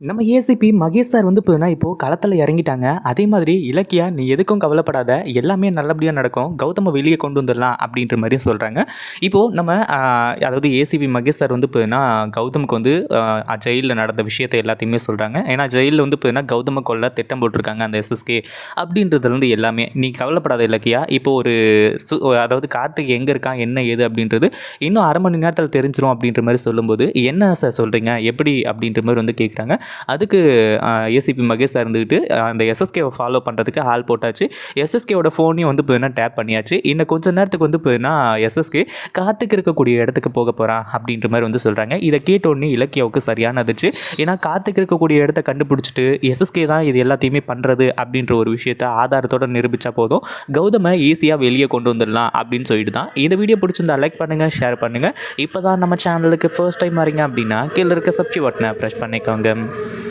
நம்ம ACP Mahesh sir வந்து பார்த்தீங்கன்னா இப்போது களத்தில் இறங்கிட்டாங்க. அதே மாதிரி இலக்கியா நீ எதுக்கும் கவலைப்படாத. எல்லாமே நல்லபடியாக நடக்கும். கௌதம வெளியே கொண்டு வந்துடலாம் அப்படின்ற மாதிரியும் சொல்கிறாங்க இப்போது நம்ம அதாவது ஏசிபி மகேஷ் சார் வந்து பார்த்தீங்கன்னா கௌதமுக்கு வந்து ஜெயிலில் நடந்த விஷயத்தை எல்லாத்தையுமே சொல்கிறாங்க ஏன்னா ஜெயிலில் வந்து பார்த்தீங்கன்னா கௌதம கொள்ள திட்டம் போட்டிருக்காங்க அந்த எஸ்எஸ்கே அப்படின்றதுலேருந்து எல்லாமே. நீ கவலைப்படாத இலக்கியா. இப்போ ஒரு சு- அதாவது கார்த்திக் எங்கே இருக்கான் என்ன ஏது அப்படின்றது இன்னும் அரை மணி நேரத்தில் தெரிஞ்சிடும் அப்படின்ற மாதிரி சொல்லும்போது என்ன சார் சொல்கிறீங்க எப்படி? அப்படின்ற மாதிரி வந்து கேட்குறாங்க அதுக்கு ஏசிபி மகேஷ் சார் இருந்துக்கிட்டு அந்த எஸ்எஸ்கேவை ஃபாலோ பண்ணுறதுக்கு ஆள் போட்டாச்சு. எஸ்எஸ்கேவோட ஃபோனையும் வந்து இப்போ டேப் பண்ணியாச்சு. இன்னும் கொஞ்ச நேரத்துக்கு வந்து இப்போ எஸ்எஸ்கே காத்துக்கு இருக்கக்கூடிய இடத்துக்கு போக போகிறான் அப்படின்ற மாதிரி வந்து சொல்கிறாங்க இதை கேட்டோடனே இலக்கியாவுக்கு சரியான அதிர்ச்சி ஏன்னா காத்துக்கு இருக்கக்கூடிய இடத்த கண்டுபிடிச்சிட்டு எஸ்எஸ்கே தான் இது எல்லாத்தையுமே பண்ணுறது அப்படின்ற ஒரு விஷயத்த ஆதாரத்தோட நிரூபித்தா போதும். கௌதமை ஈஸியாக வெளியே கொண்டு வந்துடலாம் அப்படின்னு சொல்லிட்டு தான் இந்த வீடியோ பிடிச்சிருந்தா லைக் பண்ணுங்கள் ஷேர் பண்ணுங்கள் இப்போ தான் நம்ம சேனலுக்கு ஃபர்ஸ்ட் டைம் வரீங்க அப்படின்னா கீழே இருக்க சப்ஸ்கிரைப் பட்டனை ப்ரெஸ் பண்ணிக்கோங்க. Thank you.